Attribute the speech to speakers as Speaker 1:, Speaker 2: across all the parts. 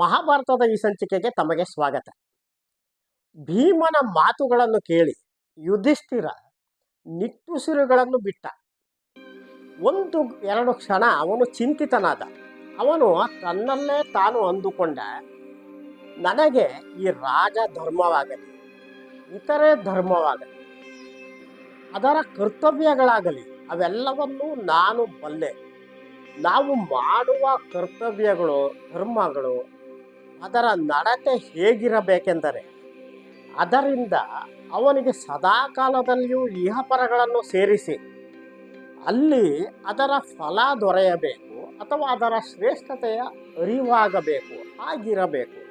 Speaker 1: ಮಹಾಭಾರತದ ಈ ಸಂಚಿಕೆಗೆ ತಮಗೆ ಸ್ವಾಗತ. ಭೀಮನ ಮಾತುಗಳನ್ನು ಕೇಳಿ ಯುಧಿಷ್ಠಿರ ನಿಟ್ಟುಸಿರುಗಳನ್ನು ಬಿಟ್ಟ. ಒಂದು, ಎರಡು ಕ್ಷಣ ಅವನು ಚಿಂತಿತನಾದ. ಅವನು ತನ್ನಲ್ಲೇ ತಾನು ಅಂದುಕೊಂಡ, ನನಗೆ ಈ ರಾಜ ಧರ್ಮವಾಗಲಿ, ಇತರೆ ಧರ್ಮವಾಗಲಿ, ಅದರ ಕರ್ತವ್ಯಗಳಾಗಲಿ, ಅವೆಲ್ಲವನ್ನೂ ನಾನು ಬಲ್ಲೆ. ನಾವು ಮಾಡುವ ಕರ್ತವ್ಯಗಳು, ಧರ್ಮಗಳು ಅದರ ನಡತೆ ಹೇಗಿರಬೇಕೆಂದರೆ, ಅದರಿಂದ ಅವನಿಗೆ ಸದಾಕಾಲದಲ್ಲಿಯೂ ಇಹಪರಗಳನ್ನು ಸೇರಿಸಿ, ಅಲ್ಲಿ ಅದರ ಫಲ ದೊರೆಯಬೇಕು ಅಥವಾ ಅದರ ಶ್ರೇಷ್ಠತೆಯ ಅರಿವಾಗಬೇಕು ಆಗಿರಬೇಕು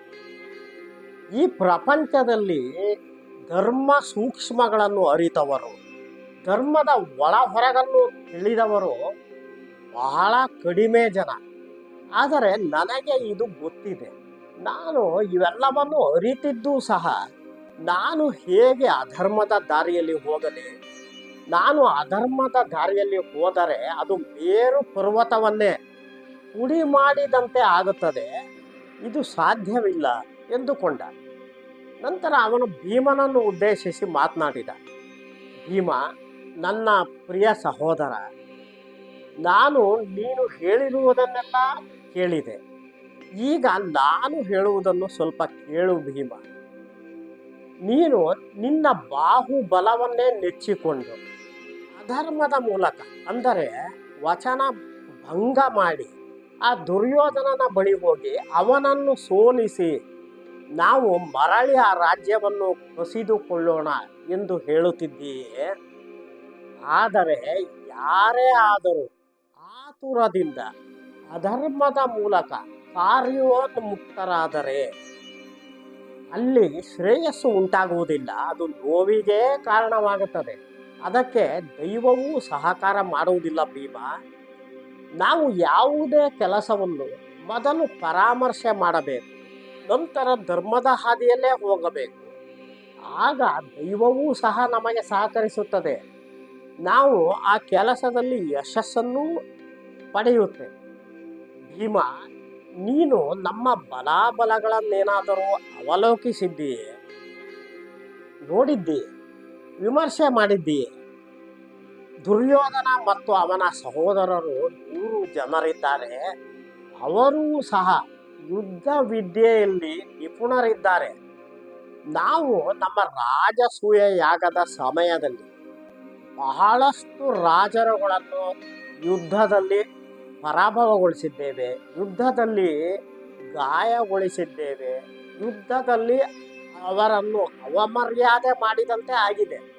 Speaker 1: ಈ ಪ್ರಪಂಚದಲ್ಲಿ ಧರ್ಮ ಸೂಕ್ಷ್ಮಗಳನ್ನು ಅರಿತವರು, ಧರ್ಮದ ಒಳ ಹೊರಗನ್ನು ತಿಳಿದವರು ಬಹಳ ಕಡಿಮೆ ಜನ. ಆದರೆ ನನಗೆ ಇದು ಗೊತ್ತಿದೆ. ನಾನು ಇವೆಲ್ಲವನ್ನು ಅರಿತಿದ್ದೂ ಸಹ ನಾನು ಹೇಗೆ ಅಧರ್ಮದ ದಾರಿಯಲ್ಲಿ ಹೋಗಲಿ, ನಾನು ಅಧರ್ಮದ ದಾರಿಯಲ್ಲಿ ಹೋದರೆ ಅದು ಬೇರು ಪರ್ವತವನ್ನೇ ಪುಡಿ ಮಾಡಿದಂತೆ ಆಗುತ್ತದೆ. ಇದು ಸಾಧ್ಯವಿಲ್ಲ ಎಂದುಕೊಂಡ. ನಂತರ ಅವನು ಭೀಮನನ್ನು ಉದ್ದೇಶಿಸಿ ಮಾತನಾಡಿದ. ಭೀಮ, ನನ್ನ ಪ್ರಿಯ ಸಹೋದರ, ನಾನು ನೀನು ಹೇಳಿರುವುದನ್ನೆಲ್ಲ ಕೇಳಿದೆ. ಈಗ ನಾನು ಹೇಳುವುದನ್ನು ಸ್ವಲ್ಪ ಕೇಳು ಭೀಮ. ನೀನು ನಿನ್ನ ಬಾಹುಬಲವನ್ನೇ ನೆಚ್ಚಿಕೊಂಡು ಅಧರ್ಮದ ಮೂಲಕ, ಅಂದರೆ ವಚನ ಭಂಗ ಮಾಡಿ ಆ ದುರ್ಯೋಧನನ ಬಳಿ ಹೋಗಿ ಅವನನ್ನು ಸೋಲಿಸಿ ನಾವು ಮರಳಿ ಆ ರಾಜ್ಯವನ್ನು ಕಸಿದುಕೊಳ್ಳೋಣ ಎಂದು ಹೇಳುತ್ತಿದ್ದೀಯೇ? ಆದರೆ ಯಾರೇ ಆದರೂ ಆತುರದಿಂದ, ಅಧರ್ಮದ ಮೂಲಕ ಕಾರ್ಯೋನ್ಮುಕ್ತರಾದರೆ ಅಲ್ಲಿ ಶ್ರೇಯಸ್ಸು ಉಂಟಾಗುವುದಿಲ್ಲ. ಅದು ನೋವಿಗೆ ಕಾರಣವಾಗುತ್ತದೆ. ಅದಕ್ಕೆ ದೈವವೂ ಸಹಕಾರ ಮಾಡುವುದಿಲ್ಲ ಭೀಮ. ನಾವು ಯಾವುದೇ ಕೆಲಸವನ್ನು ಮೊದಲು ಪರಾಮರ್ಶೆ ಮಾಡಬೇಕು. ನಂತರ ಧರ್ಮದ ಹಾದಿಯಲ್ಲೇ ಹೋಗಬೇಕು. ಆಗ ದೈವವೂ ಸಹ ನಮಗೆ ಸಹಕರಿಸುತ್ತದೆ. ನಾವು ಆ ಕೆಲಸದಲ್ಲಿ ಯಶಸ್ಸನ್ನು ಪಡೆಯುತ್ತೇವೆ. ಭೀಮ ನೀನು ನಮ್ಮ ಬಲಾಬಲಗಳನ್ನೇನಾದರೂ ಅವಲೋಕಿಸಿದ್ದೀಯೇ ನೋಡಿದ್ದೀ? ವಿಮರ್ಶೆ ಮಾಡಿದ್ದೀಯೇ ದುರ್ಯೋಧನ ಮತ್ತು ಅವನ ಸಹೋದರರು ನೂರು ಜನರಿದ್ದಾರೆ. ಅವರೂ ಸಹ ಯುದ್ಧ ವಿದ್ಯೆಯಲ್ಲಿ ನಿಪುಣರಿದ್ದಾರೆ. ನಾವು ನಮ್ಮ ರಾಜಸೂಯ ಯಾಗದ ಸಮಯದಲ್ಲಿ ಬಹಳಷ್ಟು ರಾಜರುಗಳನ್ನು ಯುದ್ಧದಲ್ಲಿ ಪರಾಭವಗೊಳಿಸಿದ್ದೇವೆ. ಯುದ್ಧದಲ್ಲಿ ಗಾಯಗೊಳಿಸಿದ್ದೇವೆ. ಯುದ್ಧದಲ್ಲಿ ಅವರನ್ನು ಅವಮರ್ಯಾದೆ ಮಾಡಿದಂತೆ ಆಗಿದೆ.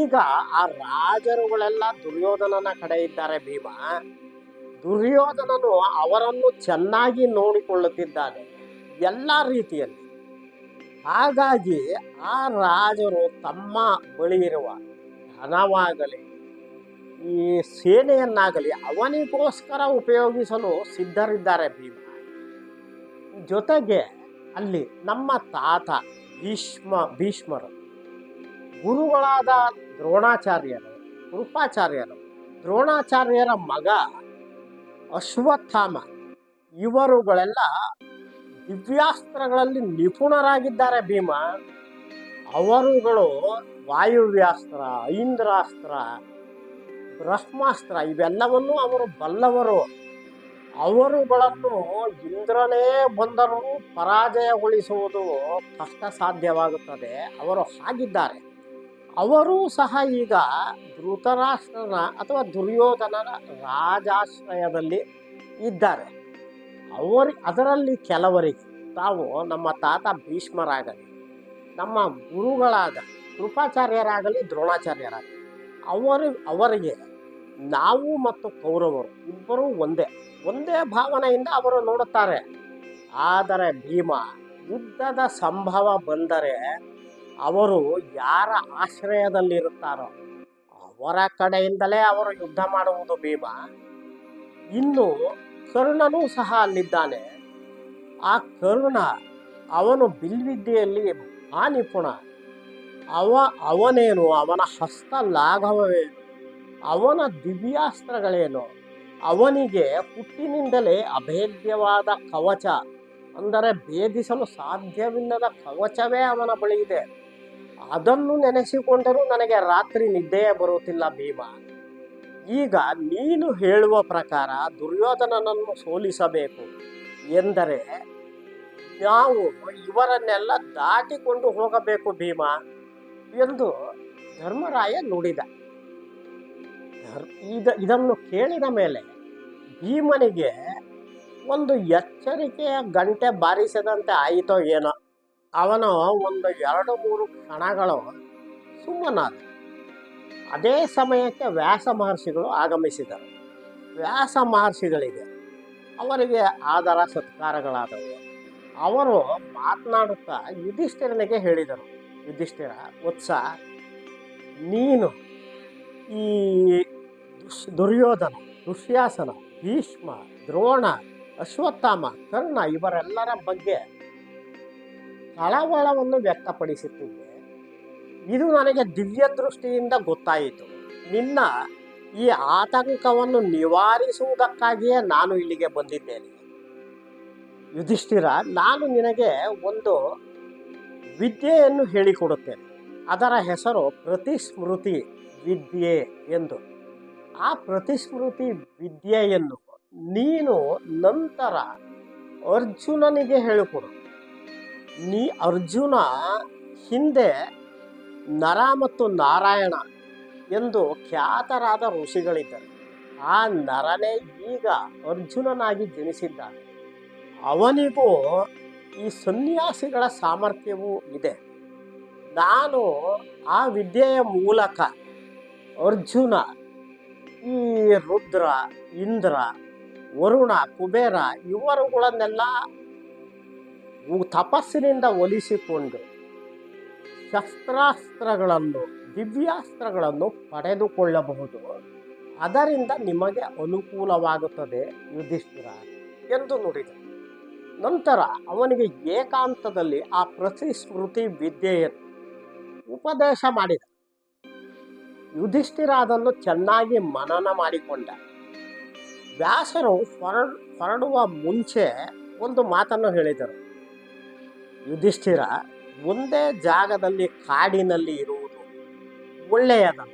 Speaker 1: ಈಗ ಆ ರಾಜರುಗಳೆಲ್ಲ ದುರ್ಯೋಧನನ ಕಡೆ ಇದ್ದಾರೆ ಭೀಮ. ದುರ್ಯೋಧನನು ಅವರನ್ನು ಚೆನ್ನಾಗಿ ನೋಡಿಕೊಳ್ಳುತ್ತಿದ್ದಾನೆ ಎಲ್ಲ ರೀತಿಯಲ್ಲಿ. ಹಾಗಾಗಿ ಆ ರಾಜರು ತಮ್ಮ ಬಳಿ ಇರುವ ಧನವಾಗಲಿ ಈ ಸೇನೆಯನ್ನಾಗಲಿ ಅವನಿಗೋಸ್ಕರ ಉಪಯೋಗಿಸಲು ಸಿದ್ಧರಿದ್ದಾರೆ ಭೀಮ. ಜೊತೆಗೆ ಅಲ್ಲಿ ನಮ್ಮ ತಾತ ಭೀಷ್ಮ, ಭೀಷ್ಮರು, ಗುರುಗಳಾದ ದ್ರೋಣಾಚಾರ್ಯರು, ಕೃಪಾಚಾರ್ಯರು, ದ್ರೋಣಾಚಾರ್ಯರ ಮಗ ಅಶ್ವತ್ಥಾಮ, ಇವರುಗಳೆಲ್ಲ ದಿವ್ಯಾಸ್ತ್ರಗಳಲ್ಲಿ ನಿಪುಣರಾಗಿದ್ದಾರೆ ಭೀಮ. ಅವರುಗಳು ವಾಯುವ್ಯಾಸ್ತ್ರ ಐಂದ್ರಾಸ್ತ್ರ ಬ್ರಹ್ಮಾಸ್ತ್ರ, ಇವೆಲ್ಲವನ್ನೂ ಅವರು ಬಲ್ಲವರು. ಅವರುಗಳನ್ನು ಇಂದ್ರನೇ ಬಂದರೂ ಪರಾಜಯಗೊಳಿಸುವುದು ಕಷ್ಟ ಸಾಧ್ಯವಾಗುತ್ತದೆ ಅವರು ಹಾಗಿದ್ದಾರೆ. ಅವರೂ ಸಹ ಈಗ ಧೃತರಾಷ್ಟ್ರನ ಅಥವಾ ದುರ್ಯೋಧನನ ರಾಜಾಶ್ರಯದಲ್ಲಿ ಇದ್ದಾರೆ. ಅವರಿ, ಅದರಲ್ಲಿ ಕೆಲವರಿಗೆ ತಾವು ನಮ್ಮ ತಾತ ಭೀಷ್ಮರಾಗಲಿ, ನಮ್ಮ ಗುರುಗಳಾದ ಕೃಪಾಚಾರ್ಯರಾಗಲಿ, ದ್ರೋಣಾಚಾರ್ಯರಾಗಲಿ, ಅವರು, ಅವರಿಗೆ ನಾವು ಮತ್ತು ಕೌರವರು ಇಬ್ಬರೂ ಒಂದೇ ಒಂದೇ ಭಾವನೆಯಿಂದ ಅವರು ನೋಡುತ್ತಾರೆ. ಆದರೆ ಭೀಮ, ಯುದ್ಧದ ಸಂಭವ ಬಂದರೆ ಅವರು ಯಾರ ಆಶ್ರಯದಲ್ಲಿರುತ್ತಾರೋ ಅವರ ಕಡೆಯಿಂದಲೇ ಅವರು ಯುದ್ಧ ಮಾಡುವುದು ಭೀಮ. ಇನ್ನು ಕರ್ಣನೂ ಸಹ ಅಲ್ಲಿದ್ದಾನೆ. ಆ ಕರ್ಣ ಅವನು ಬಿಲ್ವಿದ್ಯೆಯಲ್ಲಿ ಆ ನಿಪುಣ ಅವ ಅವನೇನು, ಅವನ ಹಸ್ತ ಲಾಘವವೇನು ಅವನ ದಿವ್ಯಾಸ್ತ್ರಗಳೇನು? ಅವನಿಗೆ ಹುಟ್ಟಿನಿಂದಲೇ ಅಭೇದ್ಯವಾದ ಕವಚ, ಅಂದರೆ ಭೇದಿಸಲು ಸಾಧ್ಯವಿಲ್ಲದ ಕವಚವೇ ಅವನ ಬಳಿ ಇದೆ. ಅದನ್ನು ನೆನೆಸಿಕೊಂಡರೂ ನನಗೆ ರಾತ್ರಿ ನಿದ್ದೆಯೇ ಬರುತ್ತಿಲ್ಲ ಭೀಮ. ಈಗ ನೀನು ಹೇಳುವ ಪ್ರಕಾರ ದುರ್ಯೋಧನನನ್ನು ಸೋಲಿಸಬೇಕು ಎಂದರೆ ನಾವು ಇವರನ್ನೆಲ್ಲ ದಾಟಿಕೊಂಡು ಹೋಗಬೇಕು ಭೀಮ ಎಂದು ಧರ್ಮರಾಯ ನುಡಿದ. ಇದನ್ನು ಕೇಳಿದ ಮೇಲೆ ಭೀಮನಿಗೆ ಒಂದು ಎಚ್ಚರಿಕೆಯ ಗಂಟೆ ಬಾರಿಸದಂತೆ ಆಯಿತೋ ಏನೋ, ಅವನು ಒಂದು ಎರಡು ಮೂರು ಕ್ಷಣಗಳು ಸುಮ್ಮನಾದ. ಅದೇ ಸಮಯಕ್ಕೆ ವ್ಯಾಸ ಮಹರ್ಷಿಗಳು ಆಗಮಿಸಿದರು. ವ್ಯಾಸ ಮಹರ್ಷಿಗಳಿಗೆ ಅವರಿಗೆ ಆದರ ಸತ್ಕಾರಗಳಾದವು. ಅವರು ಮಾತನಾಡುತ್ತಾ ಯುಧಿಷ್ಠಿರನಿಗೆ ಹೇಳಿದರು, ಯುಧಿಷ್ಠಿರ ಉತ್ಸಾಹ ನೀನು ಈ ದುರ್ಯೋಧನ ದುಶ್ಯಾಸನ ಭೀಷ್ಮ, ದ್ರೋಣ, ಅಶ್ವತ್ಥಾಮ, ಕರ್ಣ ಇವರೆಲ್ಲರ ಬಗ್ಗೆ ಕಳವಳವನ್ನು ವ್ಯಕ್ತಪಡಿಸುತ್ತಿದ್ದೆ ಇದು ನನಗೆ ದಿವ್ಯ ದೃಷ್ಟಿಯಿಂದ ಗೊತ್ತಾಯಿತು. ನಿನ್ನ ಈ ಆತಂಕವನ್ನು ನಿವಾರಿಸುವುದಕ್ಕಾಗಿಯೇ ನಾನು ಇಲ್ಲಿಗೆ ಬಂದಿದ್ದೇನೆ. ಯುಧಿಷ್ಠಿರ, ನಾನು ನಿನಗೆ ಒಂದು ವಿದ್ಯೆಯನ್ನು ಹೇಳಿಕೊಡುತ್ತೇನೆ. ಅದರ ಹೆಸರು ಪ್ರತಿಸ್ಮೃತಿ ವಿದ್ಯೆ ಎಂದು. ಆ ಪ್ರತಿಸ್ಮೃತಿ ವಿದ್ಯೆಯನ್ನು ನೀನು ನಂತರ ಅರ್ಜುನನಿಗೆ ಹೇಳಿಕೊಡು. ನೀ ಅರ್ಜುನ ಹಿಂದೆ ನರ ಮತ್ತು ನಾರಾಯಣ ಎಂದು ಖ್ಯಾತರಾದ ಋಷಿಗಳಿದ್ದರು. ಆ ನರನೇ ಈಗ ಅರ್ಜುನನಾಗಿ ಜನಿಸಿದ್ದಾನೆ. ಅವನಿಗೂ ಈ ಸನ್ಯಾಸಿಗಳ ಸಾಮರ್ಥ್ಯವೂ ಇದೆ. ನಾನು ಆ ವಿದ್ಯೆಯ ಮೂಲಕ ಅರ್ಜುನ ಈ ರುದ್ರ ಇಂದ್ರ, ವರುಣ, ಕುಬೇರ ಇವರುಗಳನ್ನೆಲ್ಲ ತಪಸ್ಸಿನಿಂದ ಒಲಿಸಿಕೊಂಡು ಶಸ್ತ್ರಾಸ್ತ್ರಗಳನ್ನು, ದಿವ್ಯಾಸ್ತ್ರಗಳನ್ನು ಪಡೆದುಕೊಳ್ಳಬಹುದು. ಅದರಿಂದ ನಿಮಗೆ ಅನುಕೂಲವಾಗುತ್ತದೆ ಯುಧಿಷ್ಠಿರ ಎಂದು ನುಡಿದ ನಂತರ ಅವನಿಗೆ ಏಕಾಂತದಲ್ಲಿ ಆ ಪ್ರತಿಸ್ಮೃತಿ ವಿದ್ಯೆಯನ್ನು ಉಪದೇಶ ಮಾಡಿದ. ಯುಧಿಷ್ಠಿರ ಅದನ್ನು ಚೆನ್ನಾಗಿ ಮನನ ಮಾಡಿಕೊಂಡ. ವ್ಯಾಸರು ಹೊರ, ಹೊರಡುವ ಮುಂಚೆ ಒಂದು ಮಾತನ್ನು ಹೇಳಿದರು. ಯುಧಿಷ್ಠಿರ, ಒಂದೇ ಜಾಗದಲ್ಲಿ ಕಾಡಿನಲ್ಲಿ ಇರುವುದು ಒಳ್ಳೆಯದಲ್ಲ.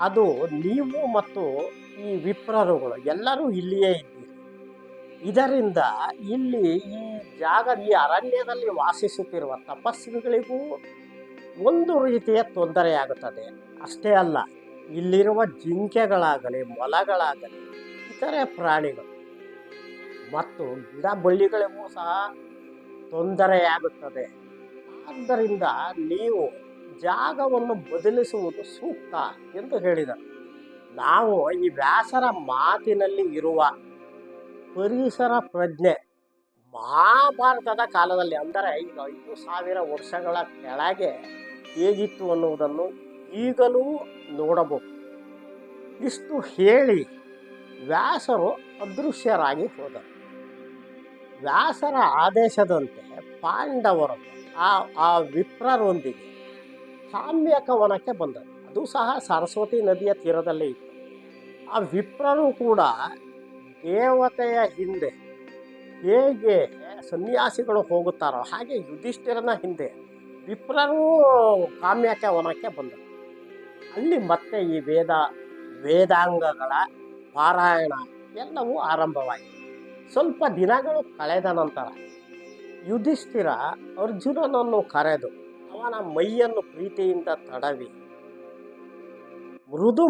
Speaker 1: ಅದು ನೀವು ಮತ್ತು ಈ ವಿಪ್ರರುಗಳು ಎಲ್ಲರೂ ಇಲ್ಲಿಯೇ ಇದ್ದೀರಿ. ಇದರಿಂದ ಇಲ್ಲಿ ಈ ಜಾಗ, ಈ ಅರಣ್ಯದಲ್ಲಿ ವಾಸಿಸುತ್ತಿರುವ ತಪಸ್ವಿಗಳಿಗೂ ಒಂದು ರೀತಿಯ ತೊಂದರೆಯಾಗುತ್ತದೆ. ಅಷ್ಟೇ ಅಲ್ಲ, ಇಲ್ಲಿರುವ ಜಿಂಕೆಗಳಾಗಲಿ, ಮೊಲಗಳಾಗಲಿ, ಇತರೆ ಪ್ರಾಣಿಗಳು ಮತ್ತು ಗಿಡ ಬಳ್ಳಿಗಳಿಗೂ ಸಹ ತೊಂದರೆಯಾಗುತ್ತದೆ. ಆದ್ದರಿಂದ ನೀವು ಜಾಗವನ್ನು ಬದಲಿಸುವುದು ಸೂಕ್ತ ಎಂದು ಹೇಳಿದರು. ನಾವು ಈ ವ್ಯಾಸರ ಮಾತಿನಲ್ಲಿ ಇರುವ ಪರಿಸರ ಪ್ರಜ್ಞೆ ಮಹಾಭಾರತದ ಕಾಲದಲ್ಲಿ ಅಂದರೆ ಈಗ ಐದು ಸಾವಿರ ವರ್ಷಗಳ ಕೆಳಗೆ ಹೇಗಿತ್ತು ಅನ್ನುವುದನ್ನು ಈಗಲೂ ನೋಡಬಹುದು. ಇಷ್ಟು ಹೇಳಿ ವ್ಯಾಸರು ಅದೃಶ್ಯರಾಗಿ ಹೋದರು. ವ್ಯಾಸರ ಆದೇಶದಂತೆ ಪಾಂಡವರು ಆ ಆ ವಿಪ್ರರೊಂದಿಗೆ ಕಾಮ್ಯಕ ವನಕ್ಕೆ ಬಂದರು. ಅದು ಸಹ ಸರಸ್ವತಿ ನದಿಯ ತೀರದಲ್ಲಿ ಇತ್ತು. ಆ ವಿಪ್ರರು ಕೂಡ ದೇವತೆಯ ಹಿಂದೆ ಹೇಗೆ ಸನ್ಯಾಸಿಗಳು ಹೋಗುತ್ತಾರೋ ಹಾಗೆ ಯುಧಿಷ್ಠಿರನ ಹಿಂದೆ ವಿಪ್ರರು ಕಾಮ್ಯಕ ವನಕ್ಕೆ ಬಂದರು ಅಲ್ಲಿ ಮತ್ತೆ ಈ ವೇದ, ವೇದಾಂಗಗಳ ಪಾರಾಯಣ ಎಲ್ಲವೂ ಆರಂಭವಾಯಿತು. ಸ್ವಲ್ಪ ದಿನಗಳು ಕಳೆದ ನಂತರ ಯುಧಿಷ್ಠಿರ ಅರ್ಜುನನನ್ನು ಕರೆದು ಅವನ ಮೈಯನ್ನು ಪ್ರೀತಿಯಿಂದ ತಡವಿ. ಮೃದು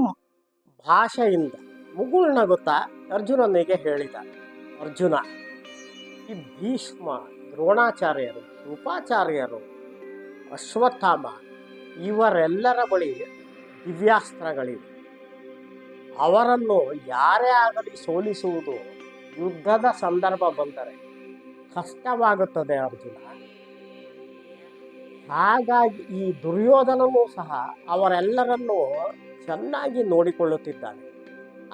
Speaker 1: ಭಾಷೆಯಿಂದ ಮುಗುಳ್ನಗುತ್ತಾ ಅರ್ಜುನನಿಗೆ ಹೇಳಿದ, ಅರ್ಜುನ ಈ ಭೀಷ್ಮ, ದ್ರೋಣಾಚಾರ್ಯರು ಕೃಪಾಚಾರ್ಯರು ಅಶ್ವತ್ಥಾಮ ಇವರೆಲ್ಲರ ಬಳಿ ದಿವ್ಯಾಸ್ತ್ರಗಳಿವೆ. ಅವರನ್ನು ಯಾರೇ ಆಗಲಿ ಸೋಲಿಸುವುದು ಯುದ್ಧದ ಸಂದರ್ಭ ಬಂದರೆ ಕಷ್ಟವಾಗುತ್ತದೆ ಅರ್ಜುನ. ಹಾಗಾಗಿ ಈ ದುರ್ಯೋಧನನು ಸಹ ಅವರೆಲ್ಲರನ್ನು ಚೆನ್ನಾಗಿ ನೋಡಿಕೊಳ್ಳುತ್ತಿದ್ದಾನೆ.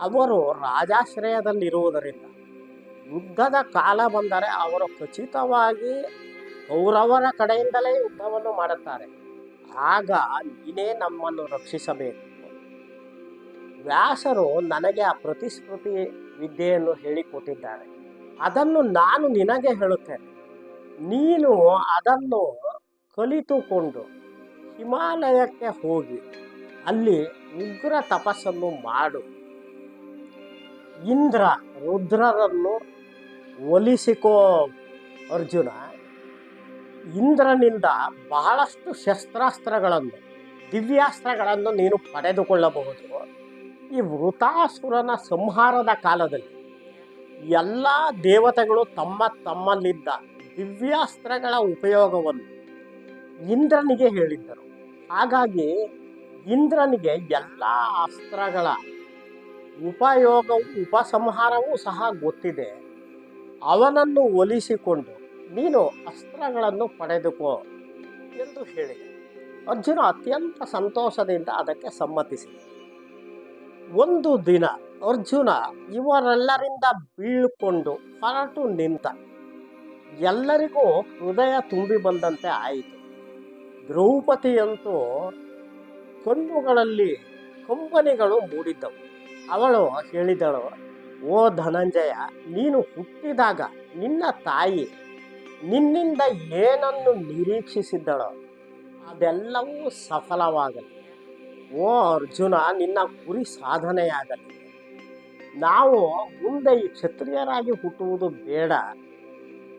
Speaker 1: ಅವರು ರಾಜಾಶ್ರಯದಲ್ಲಿರುವುದರಿಂದ ಯುದ್ಧದ ಕಾಲ ಬಂದರೆ ಅವರು ಖಚಿತವಾಗಿ ಕೌರವರ ಕಡೆಯಿಂದಲೇ ಯುದ್ಧವನ್ನು ಮಾಡುತ್ತಾರೆ. ಆಗ ನೀನೇ ನಮ್ಮನ್ನು ರಕ್ಷಿಸಬೇಕು. ವ್ಯಾಸರು ನನಗೆ ಆ ಪ್ರತಿಸ್ಮೃತಿ ವಿದ್ಯೆಯನ್ನು ಹೇಳಿಕೊಟ್ಟಿದ್ದಾರೆ. ಅದನ್ನು ನಾನು ನಿನಗೆ ಹೇಳುತ್ತೇನೆ. ನೀನು ಅದನ್ನು ಕಲಿತುಕೊಂಡು ಹಿಮಾಲಯಕ್ಕೆ ಹೋಗಿ, ಅಲ್ಲಿ ಉಗ್ರ ತಪಸ್ಸನ್ನು ಮಾಡು. ಇಂದ್ರ ರುದ್ರರನ್ನು ಒಲಿಸಿಕೋ ಅರ್ಜುನ, ಇಂದ್ರನಿಂದ ಬಹಳಷ್ಟು ಶಸ್ತ್ರಾಸ್ತ್ರಗಳನ್ನು, ದಿವ್ಯಾಸ್ತ್ರಗಳನ್ನು ನೀನು ಪಡೆದುಕೊಳ್ಳಬಹುದು. ಈ ವೃತಾಸುರನ ಸಂಹಾರದ ಕಾಲದಲ್ಲಿ ಎಲ್ಲ ದೇವತೆಗಳು ತಮ್ಮ ತಮ್ಮಲ್ಲಿದ್ದ ದಿವ್ಯಾಸ್ತ್ರಗಳ ಉಪಯೋಗವನ್ನು ಇಂದ್ರನಿಗೆ ಹೇಳಿದ್ದರು. ಹಾಗಾಗಿ ಇಂದ್ರನಿಗೆ ಎಲ್ಲ ಅಸ್ತ್ರಗಳ ಉಪಯೋಗವು ಉಪಸಂಹಾರವೂ ಸಹ ಗೊತ್ತಿದೆ. ಅವನನ್ನು ಒಲಿಸಿಕೊಂಡು ನೀನು ಅಸ್ತ್ರಗಳನ್ನು ಪಡೆದುಕೋ ಎಂದು ಹೇಳಿದೆ ಅರ್ಜುನ ಅತ್ಯಂತ ಸಂತೋಷದಿಂದ ಅದಕ್ಕೆ ಸಮ್ಮತಿಸಿದ ಒಂದು ದಿನ ಅರ್ಜುನ ಇವರೆಲ್ಲರಿಂದ ಬೀಳ್ಕೊಂಡು ಹೊರಟು ನಿಂತ ಎಲ್ಲರಿಗೂ ಹೃದಯ ತುಂಬಿ ಬಂದಂತೆ ಆಯಿತು. ದ್ರೌಪದಿಯಂತೂ ಕಣ್ಣುಗಳಲ್ಲಿ ಕಂಬನಿಗಳು ಮೂಡಿದ್ದವು. ಅವಳು ಹೇಳಿದಳು ಓ ಧನಂಜಯ, ನೀನು ಹುಟ್ಟಿದಾಗ ನಿನ್ನ ತಾಯಿ ನಿನ್ನಿಂದ ಏನನ್ನು ನಿರೀಕ್ಷಿಸಿದ್ದಳೋ ಅದೆಲ್ಲವೂ ಸಫಲವಾಗಲಿ. ಓ ಅರ್ಜುನ, ನಿನ್ನ ಗುರಿ ಸಾಧನೆಯಾಗಲಿ. ನಾವು ಮುಂದೆ ಈ ಕ್ಷತ್ರಿಯರಾಗಿ ಹುಟ್ಟುವುದು ಬೇಡ.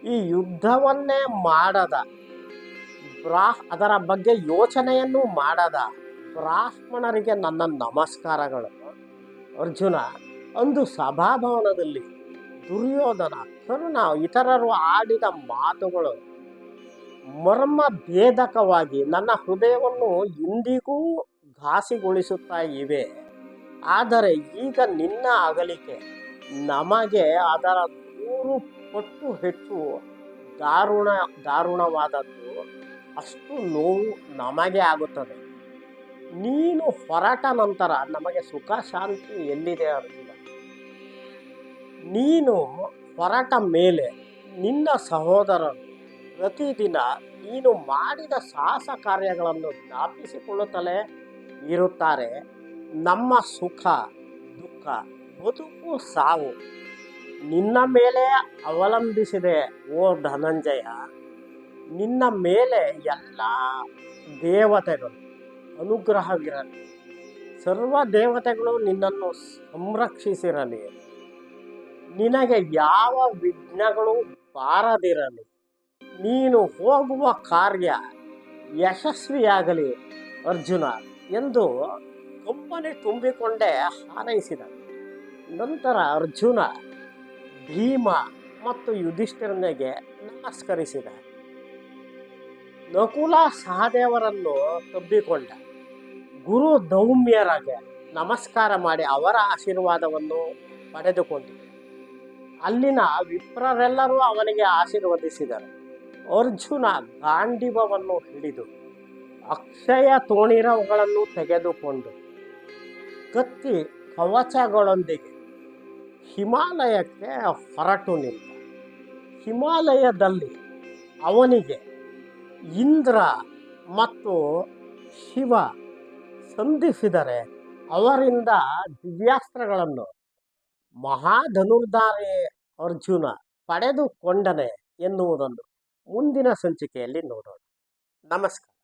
Speaker 1: ಈ ಯುದ್ಧವನ್ನೇ ಮಾಡದ. ಬ್ರಾಹ್, ಅದರ ಬಗ್ಗೆ ಯೋಚನೆಯನ್ನು ಮಾಡದ. ಬ್ರಾಹ್ಮಣರಿಗೆ ನನ್ನ ನಮಸ್ಕಾರಗಳು. ಅರ್ಜುನ ಅಂದು ಸಭಾಭವನದಲ್ಲಿ ದುರ್ಯೋಧನ, ಕರುಣ, ಇತರರು ಆಡಿದ ಮಾತುಗಳು ಮರ್ಮ ಭೇದಕವಾಗಿ ನನ್ನ ಹೃದಯವನ್ನು ಇಂದಿಗೂ ಘಾಸಿಗೊಳಿಸುತ್ತಾ ಇವೆ. ಆದರೆ ಈಗ ನಿನ್ನ ಅಗಲಿಕೆ ನಮಗೆ ಅದರ ನೂರು ಪಟ್ಟು ಹೆಚ್ಚು ದಾರುಣ, ದಾರುಣವಾದದ್ದು ಅಷ್ಟು ನೋವು ನಮಗೆ ಆಗುತ್ತದೆ. ನೀನು ಹೊರಟ ನಂತರ ನಮಗೆ ಸುಖ, ಶಾಂತಿ ಎಲ್ಲಿದೆ ಅರ್ಜುನ ನೀನು ಹೊರಟ ಮೇಲೆ ನಿನ್ನ ಸಹೋದರರು ಪ್ರತಿದಿನ ನೀನು ಮಾಡಿದ ಸಾಹಸ ಕಾರ್ಯಗಳನ್ನು ಜ್ಞಾಪಿಸಿಕೊಳ್ಳುತ್ತಲೇ ಇರುತ್ತಾರೆ. ನಮ್ಮ ಸುಖ, ದುಃಖ, ಬದುಕು ಸಾವು ನಿನ್ನ ಮೇಲೆ ಅವಲಂಬಿಸಿದೆ, ಓ ಧನಂಜಯ. ನಿನ್ನ ಮೇಲೆ ಎಲ್ಲ ದೇವತೆಗಳು ಅನುಗ್ರಹವಿರಲಿ. ಸರ್ವ ದೇವತೆಗಳು ನಿನ್ನನ್ನು ಸಂರಕ್ಷಿಸಿರಲಿ. ನಿನಗೆ ಯಾವ ವಿಘ್ನಗಳು ಬಾರದಿರಲಿ. ನೀನು ಹೋಗುವ ಕಾರ್ಯ ಯಶಸ್ವಿಯಾಗಲಿ ಅರ್ಜುನ ಎಂದು ತುಂಬನೇ ತುಂಬಿಕೊಂಡೇ ಹಾರೈಸಿದ. ನಂತರ ಅರ್ಜುನ ಭೀಮ ಮತ್ತು ಯುಧಿಷ್ಠಿರನಿಗೆ ನಮಸ್ಕರಿಸಿದ. ನಕುಲ ಸಹದೇವರನ್ನು ತಬ್ಬಿಕೊಂಡ. ಗುರು ದೌಮ್ಯರಾಗೆ ನಮಸ್ಕಾರ ಮಾಡಿ ಅವರ ಆಶೀರ್ವಾದವನ್ನು ಪಡೆದುಕೊಂಡಿದ್ದ ಅಲ್ಲಿನ ವಿಪ್ರರೆಲ್ಲರೂ ಅವನಿಗೆ ಆಶೀರ್ವದಿಸಿದರು. ಅರ್ಜುನ ಗಾಂಡಿವವನ್ನು ಹಿಡಿದು ಅಕ್ಷಯ ತೋಣಿರವುಗಳನ್ನು ತೆಗೆದುಕೊಂಡು ಕತ್ತಿ ಕವಚಗಳೊಂದಿಗೆ ಹಿಮಾಲಯಕ್ಕೆ ಹೊರಟು ನಿಂತ. ಹಿಮಾಲಯದಲ್ಲಿ ಅವನಿಗೆ ಇಂದ್ರ ಮತ್ತು ಶಿವ ಸಂಧಿಸಿದರೆ ಅವರಿಂದ ದಿವ್ಯಾಸ್ತ್ರಗಳನ್ನು ಮಹಾಧನುರ್ಧಾರಿ ಅರ್ಜುನ ಪಡೆದುಕೊಂಡನೆ ಎನ್ನುವುದನ್ನು ಮುಂದಿನ ಸಂಚಿಕೆಯಲ್ಲಿ ನೋಡೋಣ. ನಮಸ್ಕಾರ.